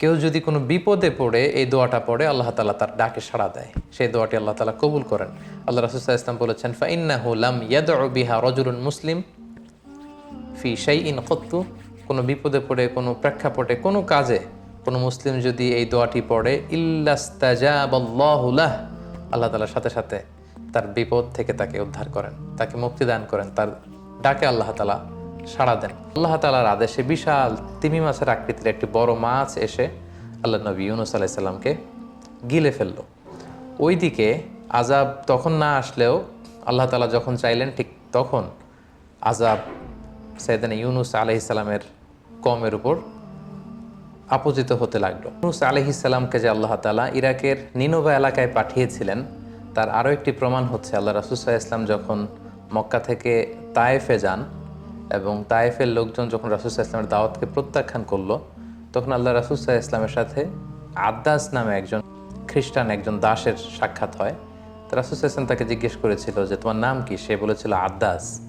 কেউ যদি কোনো বিপদে পড়ে এই দোয়াটা পড়ে, আল্লাহ তালা তার ডাকে সাড়া দেয়। সেই দোয়াটি আল্লাহ তালা কবুল করেন। আল্লাহ রাসুসাহ ইসলাম বলেছেন, ফাইন্নাহু লাম ইয়াদ বিহা রজুলুন মুসলিম ফি শাই ইন কত্তু। কোনো বিপদে পড়ে, কোনো প্রেক্ষাপটে, কোনো কাজে কোনো মুসলিম যদি এই দোয়াটি পড়ে ইল্লাস্তাজাবাল্লাহুলাহ আল্লাহ তালার সাথে সাথে তার বিপদ থেকে তাকে উদ্ধার করেন, তাকে মুক্তি দান করেন। তার ডাকে আল্লাহ তালা সাড়া দেন। আল্লাহ তালার আদেশে বিশাল তিমি মাছের আকৃতির একটি বড় মাছ এসে আল্লাহ নবী ইউনুস আলাইসাল্লামকে গিলে ফেলল। ওইদিকে আজাব তখন না আসলেও আল্লাহ তালা যখন চাইলেন ঠিক তখন আজাব সৈয়দান ইউনুস আলহিসাল্লামের কমের উপর আপজিত হতে লাগল। ইউনুস আলহিসাল্লামকে যে আল্লাহ তালা ইরাকের নিনোভা এলাকায় পাঠিয়েছিলেন, তার আরও একটি প্রমাণ হচ্ছে আল্লাহ রাসুসাহ ইসলাম যখন মক্কা থেকে তায়েফে যান এবং তায়েফের লোকজন যখন রাসুসাহ ইসলামের দাওয়াতকে প্রত্যাখ্যান করল, তখন আল্লাহ রাসুসাহ ইসলামের সাথে আদাস নামে একজন খ্রিস্টান, একজন দাসের সাক্ষাৎ হয়। তো রাসুসাহ ইসলাম তাকে জিজ্ঞেস করেছিল যে, তোমার নাম কি? সে বলেছিল আদাস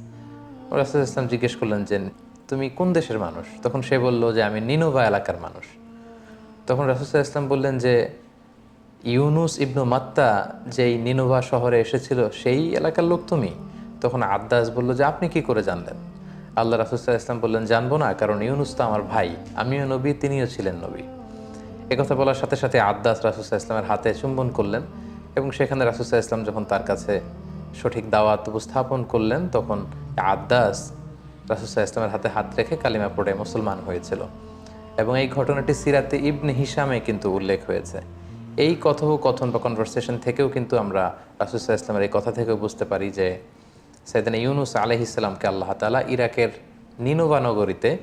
রাসুল ইসলাম জিজ্ঞেস করলেন যে, তুমি কোন দেশের মানুষ? তখন সে বলল যে, আমি নিনোভা এলাকার মানুষ। তখন রাসুল ইসলাম বললেন যে, ইউনুস ইবনু মাত্তা যেই নিনোভা শহরে এসেছিল, সেই এলাকার লোক তুমি? তখন আদাস বলল যে, আপনি কি করে জানলেন? আল্লাহ রাসুসাহ ইসলাম বললেন, জানব না, কারণ ইউনুস তো আমার ভাই, আমিও নবী, তিনিও ছিলেন নবী। একথা বলার সাথে সাথে আদাস রাসুসাহ ইসলামের হাতে চুম্বন করলেন এবং সেখানে রাসুসাহ ইসলাম যখন তার কাছে সঠিক দাওয়াত উপস্থাপন করলেন, তখন আদাস রাসুসাহ ইসলামের হাতে হাত রেখে কালিমা পড়ে মুসলমান হয়েছিল। এবং এই ঘটনাটি সিরাতে ইবনে হিসামে কিন্তু উল্লেখ হয়েছে। এই কথোপকথন বা কনভারসেশন থেকেও কিন্তু আমরা রাসুসাহ ইসলামের এই কথা থেকেও বুঝতে পারি যে সেদিন ইউনুস আলহিসাল্লামকে আল্লাহ তালা ইরাকের নিনোভা নগরীতে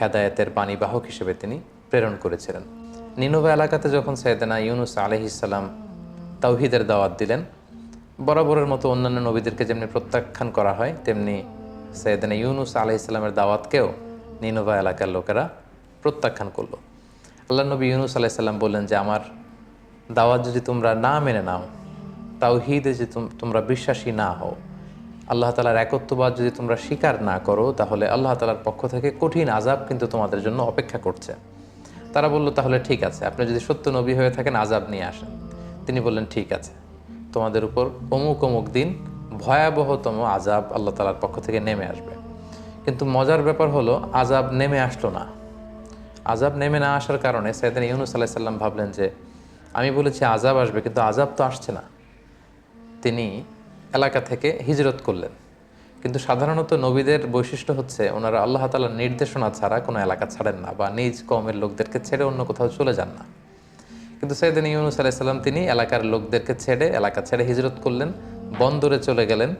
হেদায়তের বাণীবাহক হিসেবে তিনি প্রেরণ করেছিলেন। নিনোভা এলাকাতে যখন সৈয়দনা ইউনুস আলহিসাল্লাম তাওহিদের দাওয়াত দিলেন, বরাবরের মতো অন্যান্য নবীদেরকে যেমনি প্রত্যাখ্যান করা হয়, তেমনি সৈয়দনা ইউনুস আলহিসাল্লামের দাওয়াতকেও নিনোভা এলাকার লোকেরা প্রত্যাখ্যান করল। আল্লাহ নবী ইউনুস আলাইসাল্লাম বললেন যে, আমার দাওয়াত যদি তোমরা না মেনে নাও, তাওহিদে তোম- তোমরা বিশ্বাসী না হও আল্লাহ তালার একত্ববাদ যদি তোমরা স্বীকার না করো, তাহলে আল্লাহ তালার পক্ষ থেকে কঠিন আজাব কিন্তু তোমাদের জন্য অপেক্ষা করছে। তারা বলল, তাহলে ঠিক আছে, আপনি যদি সত্য নবী হয়ে থাকেন আজাব নিয়ে আসেন। তিনি বললেন, ঠিক আছে, তোমাদের উপর অমুক অমুক দিন ভয়াবহতম আজাব আল্লাহ তালার পক্ষ থেকে নেমে আসবে। কিন্তু মজার ব্যাপার হলো আজাব নেমে আসলো না। আজাব নেমে না আসার কারণে সৈয়দিন ইউনুস আলাহ সাল্লাম ভাবলেন যে, আমি বলেছি আজাব আসবে, কিন্তু আজাব তো আসছে না। তিনি এলাকা থেকে হিজরত করলেন। কিন্তু সাধারণত নবীদের বৈশিষ্ট্য হচ্ছে, ওনারা আল্লাহ তালার নির্দেশনা ছাড়া কোনো এলাকা ছাড়েন না বা নিজ কমের লোকদেরকে ছেড়ে অন্য কোথাও চলে যান না। কিন্তু সৈয়দিন ইউনুস আলাইসাল্লাম তিনি এলাকার লোকদেরকে ছেড়ে, এলাকা ছেড়ে হিজরত করলেন, বন্দরে চলে গেলেন।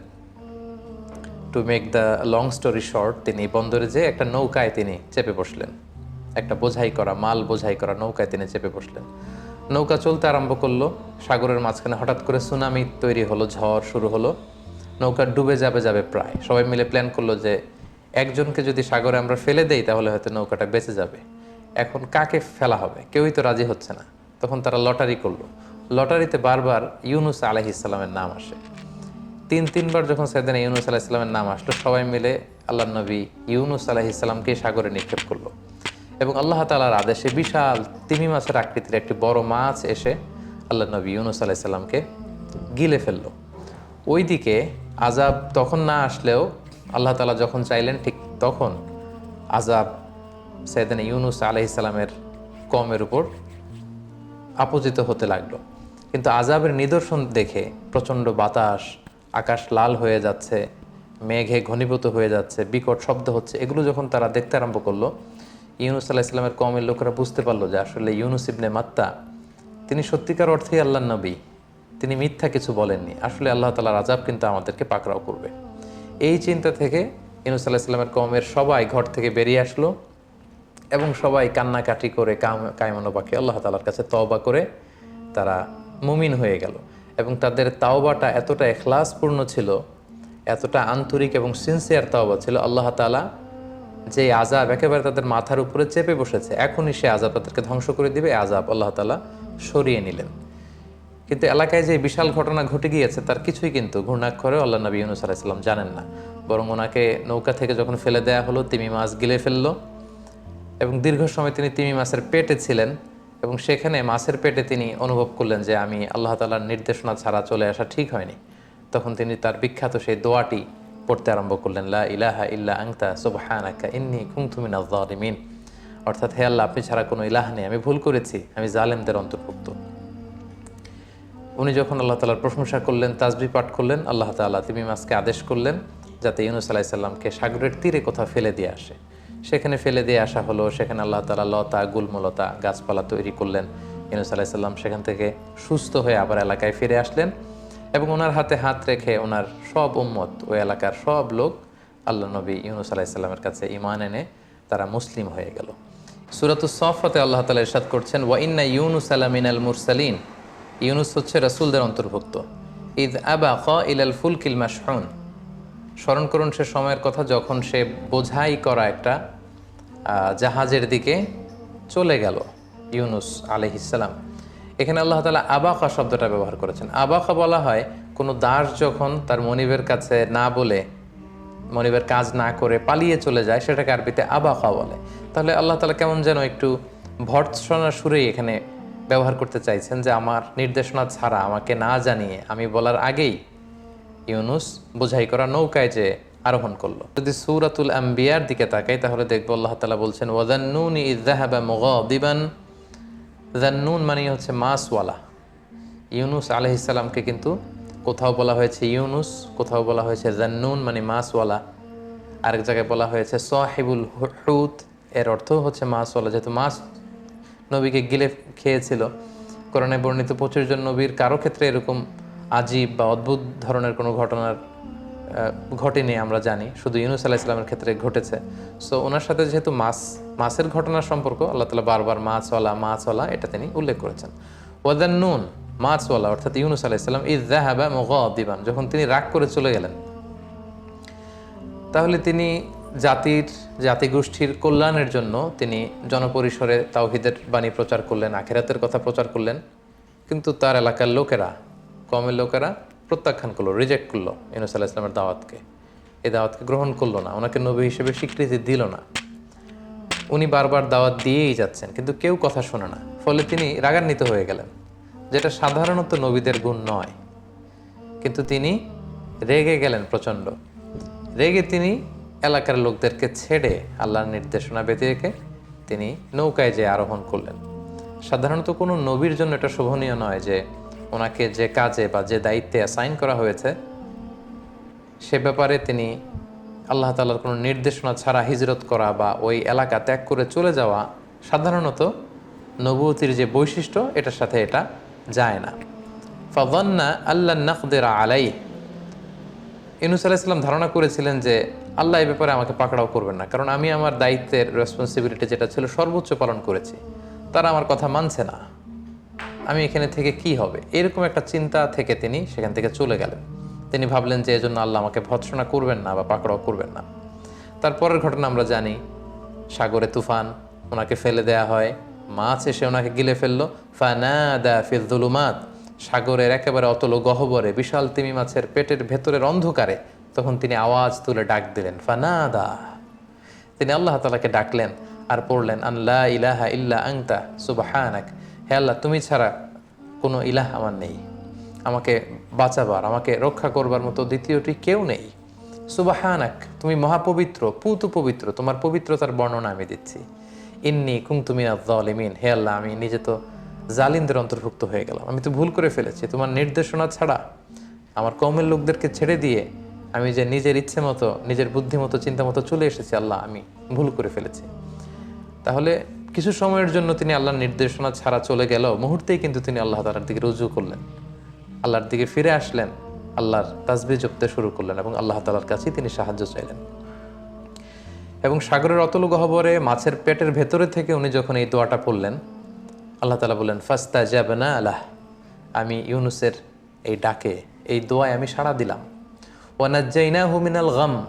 To make the long story short তিনি বন্দরে যেয়ে একটা নৌকায় তিনি চেপে বসলেন। একটা বোঝাই করা, মাল বোঝাই করা নৌকায় তিনি চেপে বসলেন। নৌকা চলতে আরম্ভ করল। সাগরের মাঝখানে হঠাৎ করে সুনামি তৈরি হলো, ঝড় শুরু হলো। নৌকা ডুবে যাবে যাবে প্রায়। সবাই মিলে প্ল্যান করল যে একজনকে যদি সাগরে আমরা ফেলে দেই, তাহলে হয়তো নৌকাটা বেঁচে যাবে। এখন কাকে ফেলা হবে? কেউই তো রাজি হচ্ছে না। তখন তারা লটারি করল। লটারিতে বারবার ইউনুস আলাইহিসাল্লামের নাম আসে। তিন, তিনবার যখন সেদিন ইউনুস আলাহ ইসলামের নাম আসলো, সবাই মিলে আল্লাহ নবী ইউনুস আলাহ ইসলামকে সাগরে নিক্ষেপ করল। এবং আল্লাহ তালার আদেশে বিশাল তিমি মাছের আকৃতির একটি বড় মাছ এসে আল্লাহ নবী ইউনুস আলাহ ইসলামকে গিলে ফেলল। ওইদিকে আজাব তখন না আসলেও আল্লাহ তালা যখন চাইলেন ঠিক তখন আজাব সেদিন ইউনুস আলাহ ইসলামের কমের উপর আপজিত হতে লাগল। কিন্তু আজাবের নিদর্শন দেখে প্রচণ্ড বাতাস, আকাশ লাল হয়ে যাচ্ছে, মেঘে ঘনীভূত হয়ে যাচ্ছে, বিকট শব্দ হচ্ছে, এগুলো যখন তারা দেখতে আরম্ভ করল ইউনুস আলাহ ইসলামের কমের লোকেরা বুঝতে পারল যে আসলে ইউনুস ইবনে মাত্তা, তিনি সত্যিকার অর্থেই আল্লাহ নবী। তিনি মিথ্যা কিছু বলেননি। আসলে আল্লাহ তালার আজাব কিন্তু আমাদেরকে পাকড়াও করবে। এই চিন্তা থেকে ইউনুস আলাহ ইসলামের কমের সবাই ঘর থেকে বেরিয়ে আসলো এবং সবাই কান্নাকাটি করে কাম, কায়মানো পাখি আল্লাহ তালার কাছে তওবা করে তারা মুমিন হয়ে গেল। এবং তাদের তাওবাটা এতটা এখলাসপূর্ণ ছিল, এতটা আন্তরিক এবং সিনসিয়ার তাওবা ছিল, আল্লাহ তালা যে আজাব একেবারে তাদের মাথার উপরে চেপে বসেছে, এখনই সে আজাব তাদেরকে ধ্বংস করে দিবে আজাব আল্লাহ তালা সরিয়ে নিলেন। কিন্তু এলাকায় যে বিশাল ঘটনা ঘটে গিয়েছে, তার কিছুই কিন্তু ঘূর্ণাক্ষরেও আল্লাহ নবী ইউনুস আলাইসাল্লাম জানেন না। বরং ওনাকে নৌকা থেকে যখন ফেলে দেয়া হলো, তিমি মাছ গিলে ফেলল। এবং দীর্ঘ সময় তিনি তিমি মাছের পেটে ছিলেন এবং সেখানে মাছের পেটে তিনি অনুভব করলেন যে, আমি আল্লাহ তালার নির্দেশনা ছাড়া চলে আসা ঠিক হয়নি। তখন তিনি তার বিখ্যাত সেই দোয়াটি পড়তে আরম্ভ করলেন, লা ইলাহা ইল্লা আংতা সুবহানাকা ইন্নি কুনতু মিনাজ জালিমিন অর্থাৎ, হে আল্লাহ, আপনি ছাড়া কোনো ইলাহ নেই, আমি ভুল করেছি, আমি জালেমদের অন্তর্ভুক্ত। উনি যখন আল্লাহ তালার প্রশংসা করলেন, তাজবি পাঠ করলেন, আল্লাহ তাআলা তিমি মাসকে আদেশ করলেন যাতে ইউনুস আলাহি সাল্লামকে সাগরের তীরে কোথাও ফেলে দিয়ে আসে। সেখানে ফেলে দিয়ে আসা হলো, সেখানে আল্লাহ তালা লতা, গুলমলতা গাছপালা তৈরি করলেন। ইউনুস আলাহি সাল্লাম সেখান থেকে সুস্থ হয়ে আবার এলাকায় ফিরে আসলেন। এবং ওনার হাতে হাত রেখে ওনার সব উম্মত ওই এলাকার সব লোক আল্লাহ নবী ইউনুস আলাহি সাল্লামের কাছে ইমান এনে তারা মুসলিম হয়ে গেল। সুরাতুস সফতে আল্লাহ তালা ইরশাদ করছেন, ওয়া ইন্না ইউনুস আলামিন আল মুরসালিন। ইউনুস হচ্ছে রাসূলদের অন্তর্ভুক্ত। ইদ আবা ক ইলাল ফুলকিল মাশহুন। স্মরণ করুন সে সময়ের কথা, যখন সে বোঝাই করা একটা জাহাজের দিকে চলে গেল ইউনুস আলহিসাল্লাম এখানে আল্লাহ তালা আবাকা শব্দটা ব্যবহার করেছেন। আবাকা বলা হয় কোনো দাস যখন তার মনিবের কাছে না বলে, মনিবের কাজ না করে পালিয়ে চলে যায়, সেটাকে আরবিতে আবাকা বলে। তাহলে আল্লাহ তালা কেমন যেন একটু ভর্ৎসনার সুরেই এখানে ব্যবহার করতে চাইছেন যে আমার নির্দেশনা ছাড়া, আমাকে না জানিয়ে আমি বলার আগেই ইউনুস বোঝাই করা নৌকায় যে আরোহণ করল। যদি সূরাতুল আম্বিয়ার দিকে তাকাই, তাহলে দেখব আল্লাহ তালা বলছেন ওয়াদান্নুন ইজাহাবা মুগাদিবান জান্নুন মানে হচ্ছে মাসওয়ালা ইউনুস আলহিসাল্লামকে কিন্তু কোথাও বলা হয়েছে ইউনুস, কোথাও বলা হয়েছে জান্নুন মানে মাসওয়ালা আরেক জায়গায় বলা হয়েছে সাহিবুল হুত এর অর্থ হচ্ছে মাসওয়ালা যেহেতু মাস নবীকে গিলে খেয়েছিল, কোরআনে বর্ণিত পঁচিশ জন নবীর কারও ক্ষেত্রে এরকম আজীব বা অদ্ভুত ধরনের কোনো ঘটনার ঘটেনি, আমরা জানি। শুধু ইউনুস আলাহ ইসলামের ক্ষেত্রে ঘটেছে। সো ওনার সাথে যেহেতু মাছ মাছের ঘটনার সম্পর্ক, আল্লাহ তালা বারবার মাছওয়ালা মাছওয়ালা, এটা তিনি উল্লেখ করেছেন। ওয়াদান নুন, মাছওয়ালা, অর্থাৎ ইউনুস আলাহ ইসলাম ইদ জাহাবা দিবান যখন তিনি রাগ করে চলে গেলেন, তাহলে তিনি জাতির, জাতিগোষ্ঠীর কল্যাণের জন্য তিনি জনপরিসরে তাওহিদের বাণী প্রচার করলেন, আখেরাতের কথা প্রচার করলেন। কিন্তু তার এলাকার লোকেরা, কমের লোকেরা প্রত্যাখ্যান করল রিজেক্ট করল ইউনুস আল্লাহ ইসলামের দাওয়াতকে। এই দাওয়াতকে গ্রহণ করল না, ওনাকে নবী হিসেবে স্বীকৃতি দিল না। উনি বারবার দাওয়াত দিয়েই যাচ্ছেন, কিন্তু কেউ কথা শোনে না, ফলে তিনি রাগান্বিত হয়ে গেলেন, যেটা সাধারণত নবীদের গুণ নয়। কিন্তু তিনি রেগে গেলেন প্রচণ্ড। রেগে তিনি এলাকার লোকদেরকে ছেড়ে আল্লাহর নির্দেশনা রেখে তিনি নৌকায় যে আরোহণ করলেন। সাধারণত কোনো নবীর জন্য এটা শোভনীয় নয় যে ওনাকে যে কাজে বা যে দায়িত্বে অ্যাসাইন করা হয়েছে, সে ব্যাপারে তিনি আল্লাহ তালার কোনো নির্দেশনা ছাড়া হিজরত করা বা ওই এলাকা ত্যাগ করে চলে যাওয়া সাধারণত নবুতির যে বৈশিষ্ট্য, এটার সাথে এটা যায় না। ফদন্না আল্লাহ নকদের আলাই ইনুস আলাইসাল্লাম ধারণা করেছিলেন যে, আল্লাহ এই ব্যাপারে আমাকে পাকড়াও করবেন না, কারণ আমি আমার দায়িত্বের রেসপন্সিবিলিটি যেটা ছিল সর্বোচ্চ পালন করেছি। তারা আমার কথা মানছে না। আমি এখানে থেকে কি হবে? এরকম একটা চিন্তা থেকে তিনি সেখান থেকে চলে গেলেন। তিনি ভাবলেন যে এজন্য আল্লাহ আমাকে ভৎসনা করবেন না বা পাকড়াও করবেন না। তারপরের ঘটনা আমরা জানি, সাগরে তুফান, ওনাকে ফেলে দেয়া হয়, মাছ এসে ওনাকে গিলে ফেলল। ফানাদা ফিল দুলুমাত সাগরের একেবারে অতল গহ্বরে, বিশাল তিমি মাছের পেটের ভেতরের অন্ধকারে তখন তিনি আওয়াজ তুলে ডাক দিলেন, ফানাদা। তিনি আল্লাহ তালাকে ডাকলেন আর পড়লেন আল্লাহ ইলাহা ইল্লা আংতা সুবাহানাক। হে আল্লাহ, তুমি ছাড়া কোনো ইলাহ আমার নেই। আমাকে বাঁচাবার, আমাকে রক্ষা করবার মতো দ্বিতীয়টি কেউ নেই। সুবাহানাক, তুমি মহাপবিত্র পুতু পবিত্র তোমার পবিত্রতার বর্ণনা আমি দিচ্ছি। ইন্নি কুং তুমি আলিমিন হে আল্লাহ, আমি নিজে তো জালিমদের অন্তর্ভুক্ত হয়ে গেলাম। আমি তো ভুল করে ফেলেছি, তোমার নির্দেশনা ছাড়া। আমার কমের লোকদেরকে ছেড়ে দিয়ে আমি যে নিজের ইচ্ছে মতো, নিজের বুদ্ধি মতো, চিন্তা মতো চলে এসেছি, আল্লাহ, আমি ভুল করে ফেলেছি। তাহলে কিছু সময়ের জন্য তিনি আল্লাহর নির্দেশনা ছাড়া চলে গেল। মুহূর্তেই কিন্তু তিনি আল্লাহ তালার দিকে রুজু করলেন। আল্লাহর দিকে ফিরে আসলেন, আল্লাহর তাসবি জপতে শুরু করলেন এবং আল্লাহ তালার কাছেই তিনি সাহায্য চাইলেন। এবং সাগরের অতল গহ্বরে, মাছের পেটের ভেতরে থেকে উনি যখন এই দোয়াটা পড়লেন, আল্লাহ তালা বললেন ফাস্তা যাবে না আল্লাহ আমি ইউনুসের এই ডাকে, এই দোয়ায় আমি সাড়া দিলাম। ওয়ানাজ্জাইনা হুমিনাল গাম।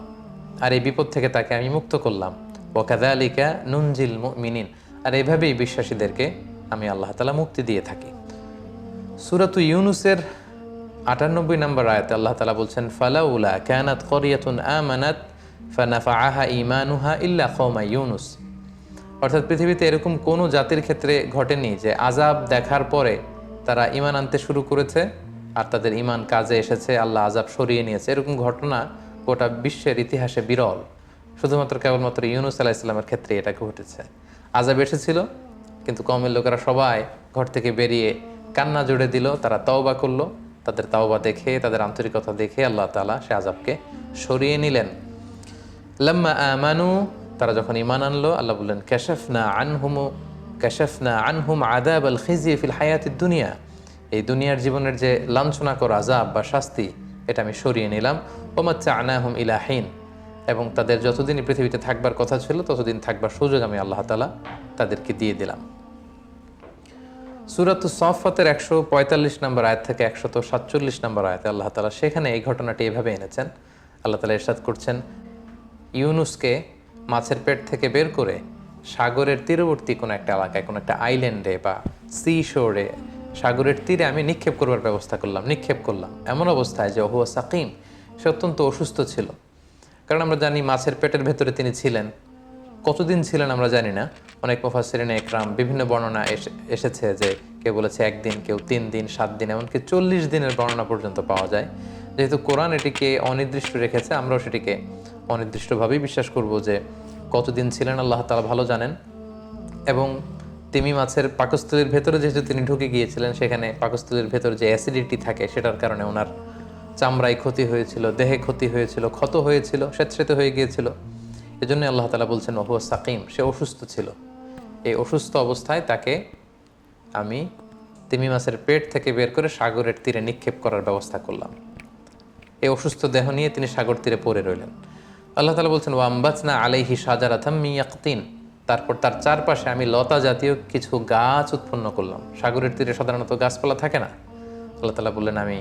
আর এই বিপদ থেকে তাকে আমি মুক্ত করলাম। ওয়াকাদা আলিকা নুনজিল মিনিন আর এভাবেই বিশ্বাসীদেরকে আমি আল্লাহ তালা মুক্তি দিয়ে থাকি। সুরাতু ইউনুসের আটানব্বই নম্বর আয়াতে আল্লাহ তালা বলছেন, ফালাউলা ক্যানাত করিয়াতুন আমানাত ফানাফা আহা ইমানুহা ইল্লা খৌমা ইউনুস। অর্থাৎ পৃথিবীতে এরকম কোনো জাতির ক্ষেত্রে ঘটেনি যে আজাব দেখার পরে তারা ইমান আনতে শুরু করেছে আর তাদের ইমান কাজে এসেছে, আল্লাহ আজাব সরিয়ে নিয়েছে। এরকম ঘটনা গোটা বিশ্বের ইতিহাসে বিরল। শুধুমাত্র কেবলমাত্র ইউনুস আলাহ ইসলামের ক্ষেত্রে এটা ঘটেছে। আজাব এসেছিল, কিন্তু কমের লোকেরা সবাই ঘর থেকে বেরিয়ে কান্না জুড়ে দিল, তারা তওবা করল। তাদের তাওবা দেখে, তাদের আন্তরিকতা দেখে আল্লাহ তাআলা সে আজাবকে সরিয়ে নিলেন। লাম্মা আমানু, তারা যখন ইমান আনলো, আল্লাহ বললেন ক্যাশাফনা আনহুমু ক্যাশাফনা আনহুম আদাব আল খিজি ফিল হায়াতির দুনিয়া। এই দুনিয়ার জীবনের যে লাঞ্ছনা করা আজাব বা শাস্তি, এটা আমি সরিয়ে নিলাম। ওমাচ্চা আনাহুম ইলাহিন এবং তাদের যতদিন পৃথিবীতে থাকবার কথা ছিল, ততদিন থাকবার সুযোগ আমি আল্লাহ তালা তাদেরকে দিয়ে দিলাম। সুরাত সফতের একশো পঁয়তাল্লিশ নম্বর আয়াত থেকে একশত সাতচল্লিশ নম্বর আয়াতে আল্লাহ তালা সেখানে এই ঘটনাটি এভাবে এনেছেন। আল্লাহ তালা এরশাদ করছেন, ইউনুসকে মাছের পেট থেকে বের করে সাগরের তীরবর্তী কোনো একটা এলাকায়, কোনো একটা আইল্যান্ডে বা সি শোরে সাগরের তীরে আমি নিক্ষেপ করবার ব্যবস্থা করলাম, নিক্ষেপ করলাম। এমন অবস্থায় যে ওহুয়া সাকিম, সে অত্যন্ত অসুস্থ ছিল। কারণ আমরা জানি মাছের পেটের ভেতরে তিনি ছিলেন। কতদিন ছিলেন আমরা জানি না। অনেক মুফাসসিরিনে, একরাম, বিভিন্ন বর্ণনা এসে- এসেছে যে কেউ বলেছে একদিন, কেউ তিন দিন, সাত দিন, এমনকি চল্লিশ দিনের বর্ণনা পর্যন্ত পাওয়া যায়। যেহেতু কোরআন এটিকে অনির্দিষ্ট রেখেছে, আমরাও সেটিকে অনির্দিষ্টভাবেই বিশ্বাস করব যে কতদিন ছিলেন আল্লাহ তালা ভালো জানেন। এবং তিমি মাছের পাকস্থলীর ভেতরে যেহেতু তিনি ঢুকে গিয়েছিলেন, সেখানে পাকস্থলীর ভেতরে যে অ্যাসিডিটি থাকে, সেটার কারণে ওনার চামড়ায় ক্ষতি হয়েছিল, দেহে ক্ষতি হয়েছিল, ক্ষত হয়েছিল স্বেচ্ছায়িত হয়ে গিয়েছিল। এজন্য আল্লাহ তালা বলছেন, ওহুয়া সাকিম সে অসুস্থ ছিল। এই অসুস্থ অবস্থায় তাকে আমি তিমি মাছের পেট থেকে বের করে সাগরের তীরে নিক্ষেপ করার ব্যবস্থা করলাম। এই অসুস্থ দেহ নিয়ে তিনি সাগর তীরে পড়ে রইলেন। আল্লাহ তালা বলছেন ওয়াম্বাচনা আলাইহি সাজারাথাম মিয়াকতিন তারপর তার চারপাশে আমি লতা জাতীয় কিছু গাছ উৎপন্ন করলাম। সাগরের তীরে সাধারণত গাছপালা থাকে না। আল্লাহ তালা বললেন, আমি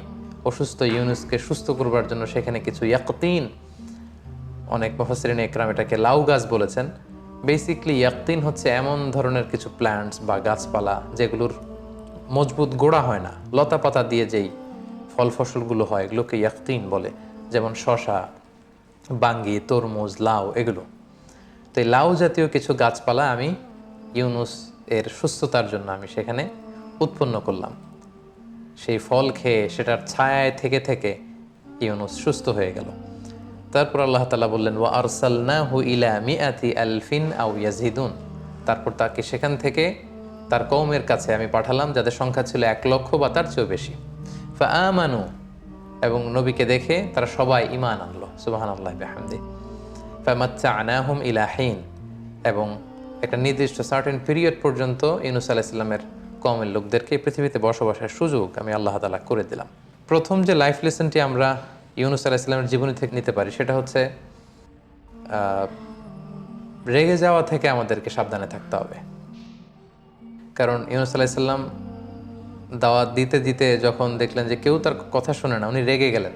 অসুস্থ ইউনুসকে সুস্থ করবার জন্য সেখানে কিছু ইয়াকতিন। অনেক মফসরিন একরাম এটাকে লাউ গাছ বলেছেন। বেসিকলি ইয়াকতিন হচ্ছে এমন ধরনের কিছু প্ল্যান্টস বা গাছপালা যেগুলোর মজবুত গোড়া হয় না। লতা পাতা দিয়ে যেই ফল ফসলগুলো হয়, এগুলোকে ইয়াকতিন বলে। যেমন শশা, বাঙ্গি, তরমুজ, লাউ, এগুলো। তো এই লাউ জাতীয় কিছু গাছপালা আমি ইউনুস এর সুস্থতার জন্য আমি সেখানে উৎপন্ন করলাম। সেই ফল খেয়ে সেটার ছায়ায় থেকে থেকে ইউনুস সুস্থ হয়ে গেল। তারপর আল্লাহ তালা বললেন, ওয়া আরসালনাহু ইলা মিআতি আলফিন আউ ইয়াজিদুন। তারপর তাকে সেখান থেকে তার কৌমের কাছে আমি পাঠালাম, যাদের সংখ্যা ছিল এক লক্ষ বা তার চেয়েও বেশি। ফা আমানু এবং নবীকে দেখে তারা সবাই ইমান আনলো। সুবাহান আল্লাহ বেহামদি। ফামাচ্চা আনাহুম ইলাহিন এবং একটা নির্দিষ্ট সার্টেন পিরিয়ড পর্যন্ত ইউনুস আলাহ ইসলামের কমের লোকদেরকে পৃথিবীতে বসবাসের সুযোগ আমি আল্লাহ তালা করে দিলাম। প্রথম যে লাইফ লেসনটি আমরা ইউনুস আলাহ ইসলামের জীবনী থেকে নিতে পারি, সেটা হচ্ছে রেগে যাওয়া থেকে আমাদেরকে সাবধানে থাকতে হবে। কারণ ইউনুস আলাহ ইসলাম দাওয়াত দিতে দিতে যখন দেখলেন যে কেউ তার কথা শোনে না, উনি রেগে গেলেন।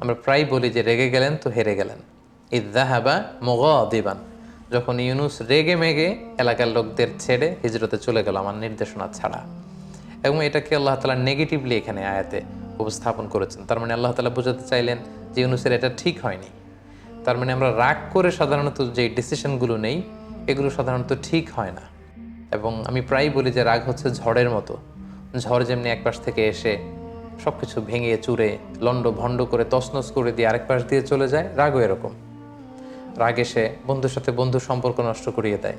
আমরা প্রায় বলি যে রেগে গেলেন তো হেরে গেলেন। ইদাহাবা মগ দিবান যখন ইউনুস রেগে মেগে এলাকার লোকদের ছেড়ে হিজরতে চলে গেল আমার নির্দেশনা ছাড়া। এবং এটাকে আল্লাহ তালা নেগেটিভলি এখানে আয়াতে উপস্থাপন করেছেন। তার মানে আল্লাহ তালা বোঝাতে চাইলেন যে ইউনুসের এটা ঠিক হয়নি। তার মানে আমরা রাগ করে সাধারণত যে ডিসিশনগুলো নেই, এগুলো সাধারণত ঠিক হয় না। এবং আমি প্রায়ই বলি যে রাগ হচ্ছে ঝড়ের মতো। ঝড় যেমনি এক পাশ থেকে এসে সব কিছু ভেঙে চুরে, লন্ড ভণ্ড করে তছনছ করে দিয়ে আরেক পাশ দিয়ে চলে যায়, রাগও এরকম। রাগ সে বন্ধুর সাথে বন্ধুর সম্পর্ক নষ্ট করিয়ে দেয়।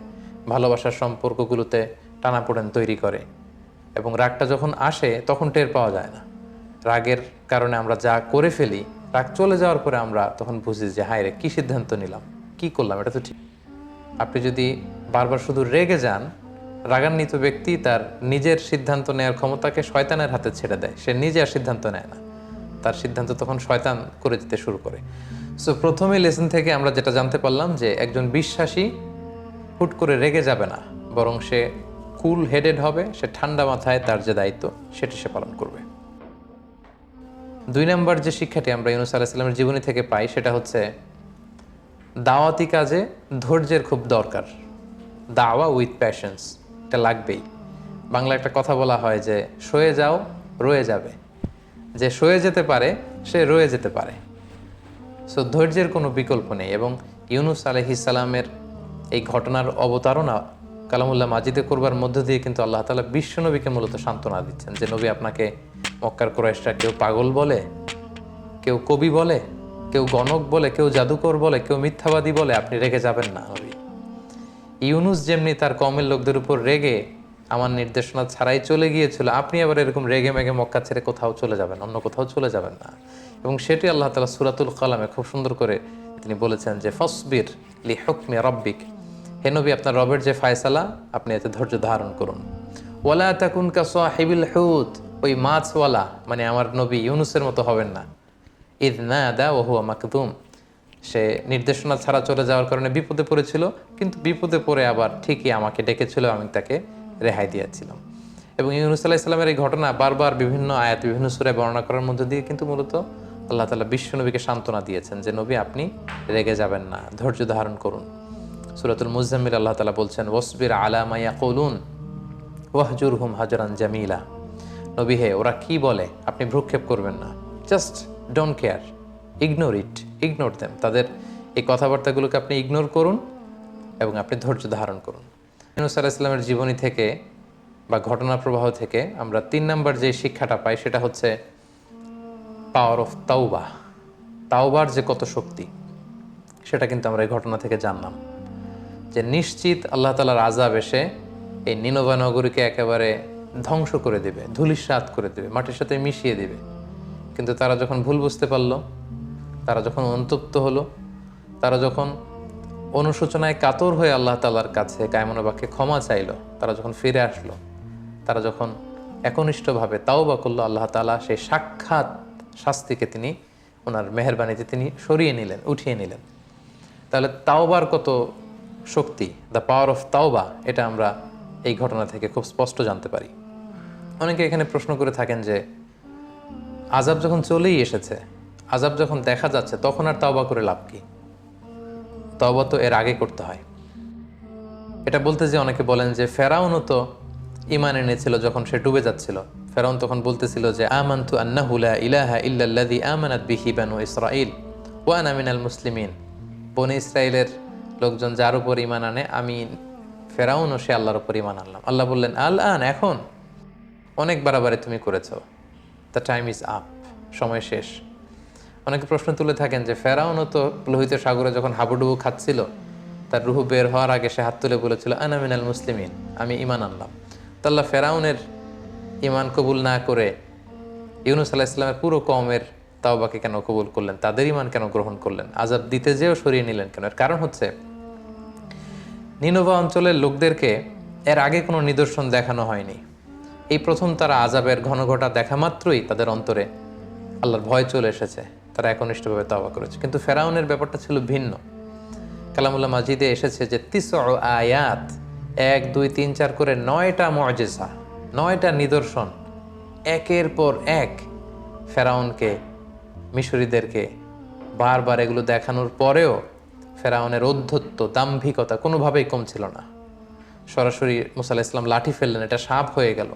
ভালোবাসার সম্পর্কগুলোতে টানাপোড়েন তৈরি করে এবং রাগটা যখন আসে, তখন টের পাওয়া যায় না। রাগের কারণে আমরা যা করে ফেলি, রাগ চলে যাওয়ার পরে আমরা তখন বুঝি যে, হায় রে, কী সিদ্ধান্ত নিলাম? কি করলাম? এটা তো ঠিক। আপনি যদি বারবার শুধু রেগে যান, রাগান্বিত ব্যক্তি তার নিজের সিদ্ধান্ত নেওয়ার ক্ষমতাকে শয়তানের হাতে ছেড়ে দেয়। সে নিজে আর সিদ্ধান্ত নেয় না। তার সিদ্ধান্ত তখন শয়তান করে দিতে শুরু করে। সো প্রথমে লেসন থেকে আমরা যেটা জানতে পারলাম যে একজন বিশ্বাসী হুট করে রেগে যাবে না, বরং সে কুল হেডেড হবে, সে ঠান্ডা মাথায় তার যে দায়িত্ব সেটি সে পালন করবে। দুই নম্বর যে শিক্ষাটি আমরা ইউনুস আলাহিসাল্লামের জীবনী থেকে পাই, সেটা হচ্ছে দাওয়াতি কাজে ধৈর্যের খুব দরকার। দাওয়া উইথ প্যাশনস এটা লাগবেই। বাংলা একটা কথা বলা হয় যে সয়ে যাও, রয়ে যাবে। যে সয়ে যেতে পারে, সে রয়ে যেতে পারে। সো ধৈর্যের কোনো বিকল্প নেই এবং ইউনুস আলহিসালামের এই ঘটনার অবতারণা কালামুল্লাহ মাজিদে করবার মধ্য দিয়ে কিন্তু আল্লাহ তালা বিশ্বনবীকে মূলত সান্ত্বনা দিচ্ছেন যে, নবী আপনাকে মক্কার কোরাইশরা কেউ পাগল বলে, কেউ কবি বলে, কেউ গণক বলে, কেউ জাদুকর বলে, কেউ মিথ্যাবাদী বলে আপনি রেগে যাবেন না নবী। ইউনুস যেমনি তার কমের লোকদের উপর রেগে আমার নির্দেশনা ছাড়াই চলে গিয়েছিল। আপনি আবার এরকম রেগে মেগে মক্কা ছেড়ে কোথাও চলে যাবেন, অন্য কোথাও চলে যাবেন না। এবং সেটি আল্লাহ তালা সুরাতুল কালামে খুব সুন্দর করে তিনি বলেছেন যে, ফসবির লি হুকমে রব্বিক। হে নবী, আপনার রবের যে ফায়সালা, আপনি এতে ধৈর্য ধারণ করুন। ওয়ালা তাকুন কা সাহিবিল হুত ওই মাছওয়ালা মানে আমার নবী ইউনুসের মতো হবেন না। ঈদ না দা ও হুয়া মাকদুম। সে নির্দেশনা ছাড়া চলে যাওয়ার কারণে বিপদে পড়েছিল, কিন্তু বিপদে পড়ে আবার ঠিকই আমাকে ডেকেছিল, আমি তাকে রেহাই দিয়েছিলাম এবং ইউনুস আল্লাহ ইসলামের এই ঘটনা বারবার বিভিন্ন আয়াত, বিভিন্ন সুরে বর্ণনা করার মধ্যে দিয়ে কিন্তু মূলত আল্লাহ তালা বিশ্ব নবীকে সান্ত্বনা দিয়েছেন যে, নবী, আপনি রেগে যাবেন না, ধৈর্য ধারণ করুন। সুরাতুল মুজাম্মিল আল্লাহ তালা বলছেন ওসবির আলা মাইয়া কৌলুন ওয়াহজুর হুম হাজরান জামিলা। নবী, হে, ওরা কি বলে? আপনি ভ্রুক্ষেপ করবেন না। Just don't care, ignore it, ignore them. তাদের এই কথাবার্তাগুলোকে আপনি ইগনোর করুন এবং আপনি ধৈর্য ধারণ করুন। ইউনুস জীবনী থেকে বা ঘটনা প্রবাহ থেকে আমরা তিন নাম্বার যে শিক্ষাটা পাই সেটা হচ্ছে পাওয়ার অফ তাওবা তাওবার যে কত শক্তি, সেটা কিন্তু আমরা এই ঘটনা থেকে জানলাম। যে নিশ্চিত আল্লাহ তালার আজাব এসে এই নিনোবা নগরীকে একেবারে ধ্বংস করে দেবে, ধুলিসাৎ করে দেবে, মাটির সাথে মিশিয়ে দেবে। কিন্তু তারা যখন ভুল বুঝতে পারল, তারা যখন অন্তপ্ত হলো, তারা যখন অনুশোচনায় কাতর হয়ে আল্লাহ তালার কাছে কায়মনোবাক্যে ক্ষমা চাইলো। তারা যখন ফিরে আসলো, তারা যখন একনিষ্ঠভাবে তাও বা করল, আল্লাহ তালা সেই সাক্ষাৎ শাস্তিকে তিনি, ওনার মেহরবানিতে তিনি সরিয়ে নিলেন, উঠিয়ে নিলেন। তাহলে তাওবার কত শক্তি? দ্য পাওয়ার অফ তাওবা, এটা আমরা এই ঘটনা থেকে খুব স্পষ্ট জানতে পারি। অনেকে এখানে প্রশ্ন করে থাকেন যে আজাব যখন চলেই এসেছে আজাব যখন দেখা যাচ্ছে, তখন আর তাওবা করে লাভ কি? তওবা তো এর আগে করতে হয়। এটা বলতে যে অনেকে বলেন যে ফেরাউনও তো ইমান এনেছিল যখন সে ডুবে যাচ্ছিল। ফেরাউন তখন বলতেছিল যে, আমানতু আন্নাহু লা ইলাহা ইল্লাল্লাযী আমানাত বিহি বানু ইসরাঈল ওয়া আনা মিনাল মুসলিমিন। বনি ইসরায়েলের লোকজন যার উপর ইমান আনে, আমি ফেরাউনও সে আল্লাহর উপর ইমান আনলাম। আল্লাহ বললেন আল আন এখন অনেক বাড়াবাড়ি তুমি করেছ। দ্য টাইম ইজ আপ সময় শেষ। অনেকে প্রশ্ন তুলে থাকেন যে ফেরাউনও তো লোহিত সাগরে যখন হাবুডুবু খাচ্ছিল, তার রুহু বের হওয়ার আগে সে হাত তুলে বলেছিল আনামিনাল মুসলিমিন, আমি ইমান আনলাম। তো আল্লাহ ফেরাউনের ইমান কবুল না করে ইউনুস আলাহ ইসলামের পুরো কমের তাওবাকে কেন কবুল করলেন? তাদের ইমান কেন গ্রহণ করলেন? আজাব দিতে যেও সরিয়ে নিলেন কেন? এর কারণ হচ্ছে, নিনোভা অঞ্চলের লোকদেরকে এর আগে কোনো নিদর্শন দেখানো হয়নি। এই প্রথম তারা আজাবের ঘনঘটা দেখা মাত্রই তাদের অন্তরে আল্লাহর ভয় চলে এসেছে। তারা একনিষ্ঠভাবে তাওবা করেছে। কিন্তু ফেরাউনের ব্যাপারটা ছিল ভিন্ন। কালামুল্লাহ মাজিদে এসেছে যে তিস আয়াত এক, দুই, তিন, চার করে নয়টা মজেসা নয়টা নিদর্শন, একের পর এক ফেরাউনকে, মিশরীদেরকে বারবার এগুলো দেখানোর পরেও ফেরাউনের অধ্যত্ব দাম্ভিকতা কোনোভাবেই কম ছিল না। সরাসরি মুসা আলাহিসাল্লাম ইসলাম লাঠি ফেললেন, এটা সাপ হয়ে গেল।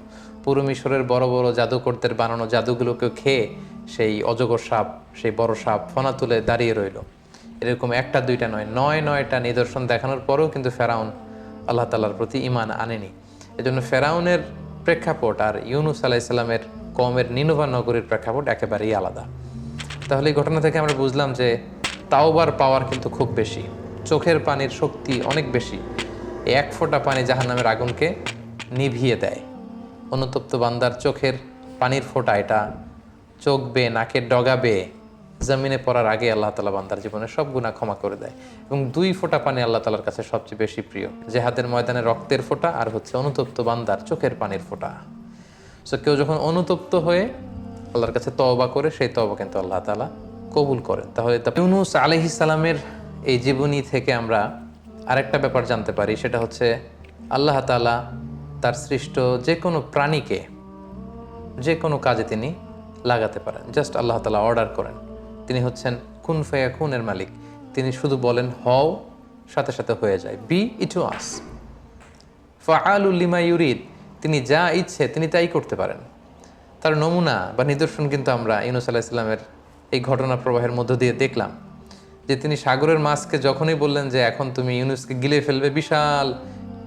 পুরো মিশরের বড় বড় জাদুকরদের বানানো জাদুগুলোকে খেয়ে সেই অজগর সাপ, সেই বড় সাপ ফনা তুলে দাঁড়িয়ে রইল। এরকম একটা, দুইটা নয় নয়, নয়টা নিদর্শন দেখানোর পরেও কিন্তু ফেরাউন আল্লাহ তালার প্রতি ইমান আনেনি। এজন্য ফেরাউনের প্রেক্ষাপট আর ইউনুস আলাহিসাল্লামের কমের নিনোভা নগরীর প্রেক্ষাপট একেবারেই আলাদা। তাহলে এই ঘটনা থেকে আমরা বুঝলাম যে তাওবার পাওয়ার কিন্তু খুব বেশি, চোখের পানির শক্তি অনেক বেশি। এক ফোঁটা পানি জাহান্নামের আগুনকে নিভিয়ে দেয়। অনুতপ্ত বান্দার চোখের পানির ফোঁটা এটা চোখ বেয়ে নাকের ডগা বেয়ে জমিনে পড়ার আগে আল্লাহ তালা বান্দার জীবনে সব গুণা ক্ষমা করে দেয়। এবং দুই ফোঁটা পানি আল্লাহ তালার কাছে সবচেয়ে বেশি প্রিয়। জেহাদের ময়দানে রক্তের ফোঁটা আর হচ্ছে অনুতপ্ত বান্দার চোখের পানির ফোঁটা। সো কেউ যখন অনুতপ্ত হয়ে আল্লাহর কাছে তওবা করে, সেই তওবা কিন্তু আল্লাহ তালা কবুল করেন। তাহলে ইউনুস আলহি সালামের এই জীবনী থেকে আমরা আরেকটা ব্যাপার জানতে পারি, সেটা হচ্ছে আল্লাহ তালা তার সৃষ্ট যে কোনো প্রাণীকে, যে কোনো কাজে তিনি লাগাতে পারেন। জাস্ট আল্লাহ তালা অর্ডার করেন। তিনি হচ্ছেন কুন ফেয়া খুনের মালিক। তিনি শুধু বলেন, হও, সাথে সাথে হয়ে যায়। বি ইটু আস ফাআলুল্লিমা ইউরিদ। তিনি যা ইচ্ছে, তিনি তাই করতে পারেন। তার নমুনা বা নিদর্শন কিন্তু আমরা ইউনুস আলাহ ইসলামের এই ঘটনা প্রবাহের মধ্য দিয়ে দেখলাম। যে তিনি সাগরের মাছকে যখনই বললেন যে, এখন তুমি ইউনুসকে গিলে ফেলবে, বিশাল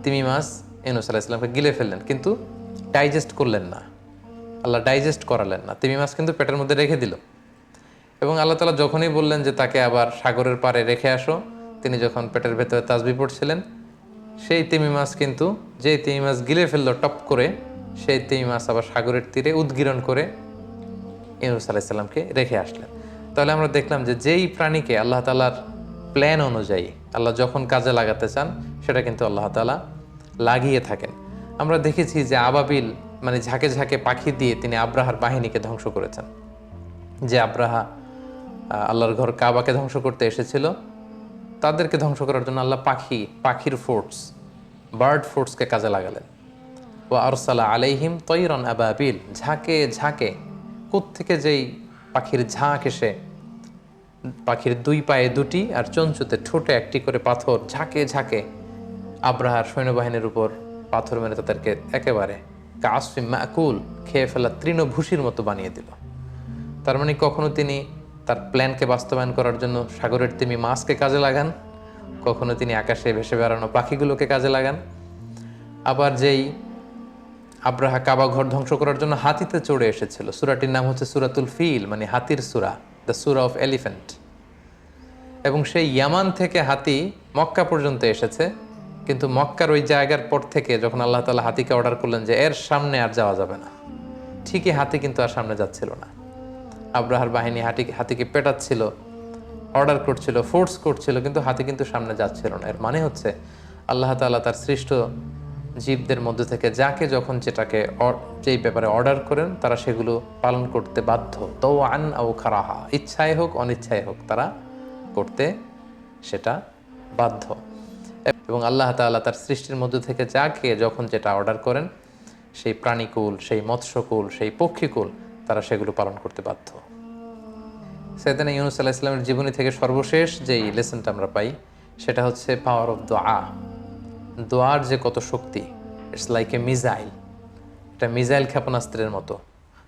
তিমি মাছ ইউনুস আলাহ ইসলামকে গিলে ফেললেন। কিন্তু ডাইজেস্ট করলেন না। আল্লাহ ডাইজেস্ট করালেন না। তিমি মাছ কিন্তু পেটের মধ্যে রেখে দিল। এবং আল্লাহ তালা যখনই বললেন যে তাকে আবার সাগরের পাড়ে রেখে আসো, তিনি যখন পেটের ভেতরে তাজবি পড়ছিলেন, সেই তিমি মাছ কিন্তু যে তিমি মাছ গিলে ফেলল টপ করে, সেই তিমি মাছ আবার সাগরের তীরে উদ্গীরণ করে ইউনুস আলাইসাল্লামকে রেখে আসলেন। তাহলে আমরা দেখলাম যে যেই প্রাণীকে আল্লাহ তালার প্ল্যান অনুযায়ী আল্লাহ যখন কাজে লাগাতে চান, সেটা কিন্তু আল্লাহ তালা লাগিয়ে থাকেন। আমরা দেখেছি যে আবাবিল মানে ঝাঁকে ঝাঁকে পাখি দিয়ে তিনি আব্রাহার বাহিনীকে ধ্বংস করেছেন। যে আব্রাহা আল্লাহর ঘর কাবাকে ধ্বংস করতে এসেছিল, তাদেরকে ধ্বংস করার জন্য আল্লাহ পাখি, পাখির ফোর্স বার্ড ফোর্সকে কাজে লাগালেন। ও আরসালা আলাইহিম তৈরন আবাবিল, ঝাঁকে ঝাঁকে থেকে যেই পাখির ঝাঁক এসে, পাখির দুই পায়ে দুটি আর চঞ্চুতে ঠোঁটে একটি করে পাথর, ঝাঁকে ঝাঁকে আব্রাহার সৈন্যবাহিনীর উপর পাথর মেরে তাদেরকে একেবারে কাসফি মাকুল খেয়ে ফেলা তৃণভূষির মতো বানিয়ে দিল। তার মানে কখনো তিনি তার প্ল্যানকে বাস্তবায়ন করার জন্য সাগরের তিমি মাছকে কাজে লাগান, কখনো তিনি আকাশে ভেসে বেড়ানো পাখিগুলোকে কাজে লাগান। আবার যেই আব্রাহা কাবা ঘর ধ্বংস করার জন্য হাতিতে চড়ে এসেছিল, সুরাটির নাম হচ্ছে সুরাতুল ফিল মানে হাতির সুরা, দ্য সুরা অফ এলিফ্যান্ট। এবং সেই ইয়ামান থেকে হাতি মক্কা পর্যন্ত এসেছে। কিন্তু মক্কার ওই জায়গার পর থেকে যখন আল্লাহ তালা হাতিকে অর্ডার করলেন যে এর সামনে আর যাওয়া যাবে না, ঠিকই হাতি কিন্তু আর সামনে যাচ্ছিল না। আব্রাহার বাহিনী হাতি, হাতিকে পেটাচ্ছিল অর্ডার করছিল ফোর্স করছিল, কিন্তু হাতি কিন্তু সামনে যাচ্ছিল না। এর মানে হচ্ছে আল্লাহ তাআলা তার সৃষ্ট জীবদের মধ্যে থেকে যাকে যখন যেটাকে যেই ব্যাপারে অর্ডার করেন, তারা সেগুলো পালন করতে বাধ্য। তো আন আও খারাহা ইচ্ছায় হোক অনিচ্ছায় হোক, তারা করতে সেটা বাধ্য। এবং আল্লাহ তাআলা তার সৃষ্টির মধ্যে থেকে যা খেয়ে যখন যেটা অর্ডার করেন, সেই প্রাণীকুল, সেই মৎস্যকুল, সেই পক্ষীকুল, তারা সেগুলো পালন করতে বাধ্য। সেদিন ইউনুস আল্লাহ ইসলামের জীবনী থেকে সর্বশেষ যেই লেসনটা আমরা পাই, সেটা হচ্ছে পাওয়ার অফ দোয়া দোয়ার যে কত শক্তি ইটস লাইক এ মিজাইল এটা মিজাইল ক্ষেপণাস্ত্রের মতো।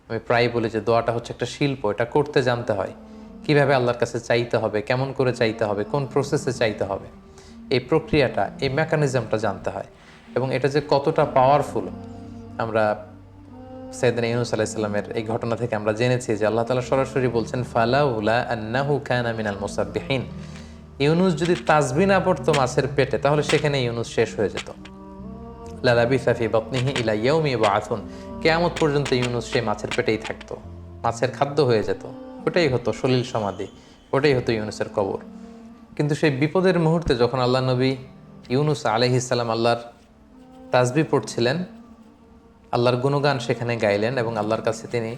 আমি প্রায় বলি যে দোয়াটা হচ্ছে একটা শিল্প, এটা করতে জানতে হয়। কীভাবে আল্লাহর কাছে চাইতে হবে, কেমন করে চাইতে হবে, কোন প্রসেসে চাইতে হবে। এই প্রক্রিয়াটা, এই মেকানিজমটা জানতে হয় এবং এটা যে কতটা পাওয়ারফুল আমরা সৈয়দিন ইউনুস আলাইসাল্লামের এই ঘটনা থেকে আমরা জেনেছি যে আল্লাহ তালা সরাসরি বলছেন, ফালাউলা আন্নাহু কানা মিনাল মুসাব্বিহিন। ইউনুস যদি তাজবি না পড়তো মাছের পেটে, তাহলে সেখানে ইউনুস শেষ হয়ে যেত। লালাবি সাফি বপনিহি ইলা ইয়ৌমি বাথুন কেয়ামত পর্যন্ত ইউনুস সেই মাছের পেটেই থাকতো। মাছের খাদ্য হয়ে যেত। ওটাই হতো সলিল সমাধি, ওটাই হতো ইউনুসের কবর। কিন্তু সেই বিপদের মুহূর্তে যখন আল্লাহ নবী ইউনুস আলহিসাল্লাম আল্লাহর তাজবি পড়ছিলেন, আল্লাহর গুণগান সেখানে গাইলেন এবং আল্লাহর কাছে তিনি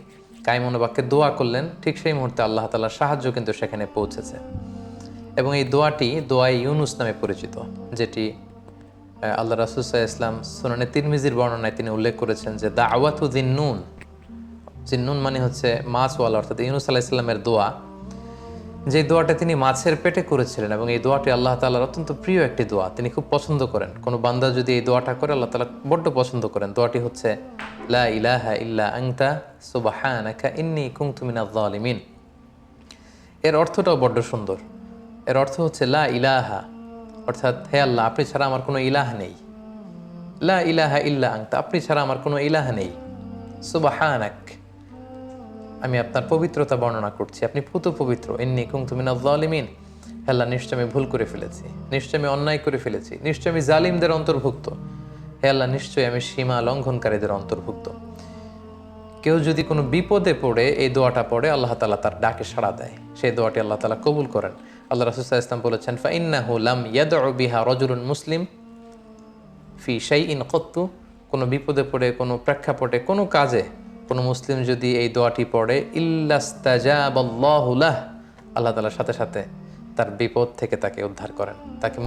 কায়মনোবাক্যে দোয়া করলেন, ঠিক সেই মুহূর্তে আল্লাহ তালার সাহায্য কিন্তু সেখানে পৌঁছেছে। এবং এই দোয়াটি দোয়াই ইউনুস নামে পরিচিত, যেটি আল্লাহ রাসুসাহ ইসলাম সুনানে তিরমিজির বর্ণনায় তিনি উল্লেখ করেছেন যে দা আওয়াতু জিন্নুন জিন্নুন মানে হচ্ছে মাছওয়ালা, অর্থাৎ ইউনুস আলাহ ইসলামের দোয়া। যে দোয়াটা তিনি মাছের পেটে করেছিলেন এবং এই দোয়াটি আল্লাহ তাআলার অত্যন্ত প্রিয় একটি দোয়া, তিনি খুব পছন্দ করেন। কোনো বান্দা যদি এই দোয়াটা করে, আল্লাহ তাআলা বড্ড পছন্দ করেন। দোয়াটি হচ্ছে, লা ইলাহা ইল্লা আংতা সুবহানাকা ইন্নী কুনতু মিনাজ জালিমিন এর অর্থটাও বড্ড সুন্দর। এর অর্থ হচ্ছে, লা ইলাহা। অর্থাৎ, হে আল্লাহ, আপনি ছাড়া আমার কোনো ইলাহ নেই। লা ইলাহা ইল্লা আংতা আপনি ছাড়া আমার কোনো ইলাহ নেই। সুবহানাক। আমি আপনার পবিত্রতা বর্ণনা করছি। আপনি পুত পবিত্র। এমনি কুং তুমি নালিমিন আল্লাহ, নিশ্চয় আমি ভুল করে ফেলেছি। নিশ্চয় আমি অন্যায় করে ফেলেছি। নিশ্চয় আমি জালিমদের অন্তর্ভুক্ত। হে আল্লাহ নিশ্চয়ই আমি সীমা লঙ্ঘনকারীদের অন্তর্ভুক্ত। কেউ যদি কোনো বিপদে পড়ে, এই দোয়াটা পড়ে, আল্লাহ তালা তার ডাকে সাড়া দেয়। সেই দোয়াটি আল্লাহ তালা কবুল করেন। আল্লাহ রাসুসাহ ইসলাম বলেছেন, ফাইন্নাহু লাম ইয়াদউ বিহা রজুলুন মুসলিম ফি শাই ইন কত্তু। কোনো বিপদে পড়ে, কোনো প্রেক্ষাপটে, কোনো কাজে কোনো মুসলিম যদি এই দোয়াটি পড়ে ইল্লাস্তাজাবাল্লাহুলাহ আল্লাহ তালার সাথে সাথে তার বিপদ থেকে তাকে উদ্ধার করেন। তাকে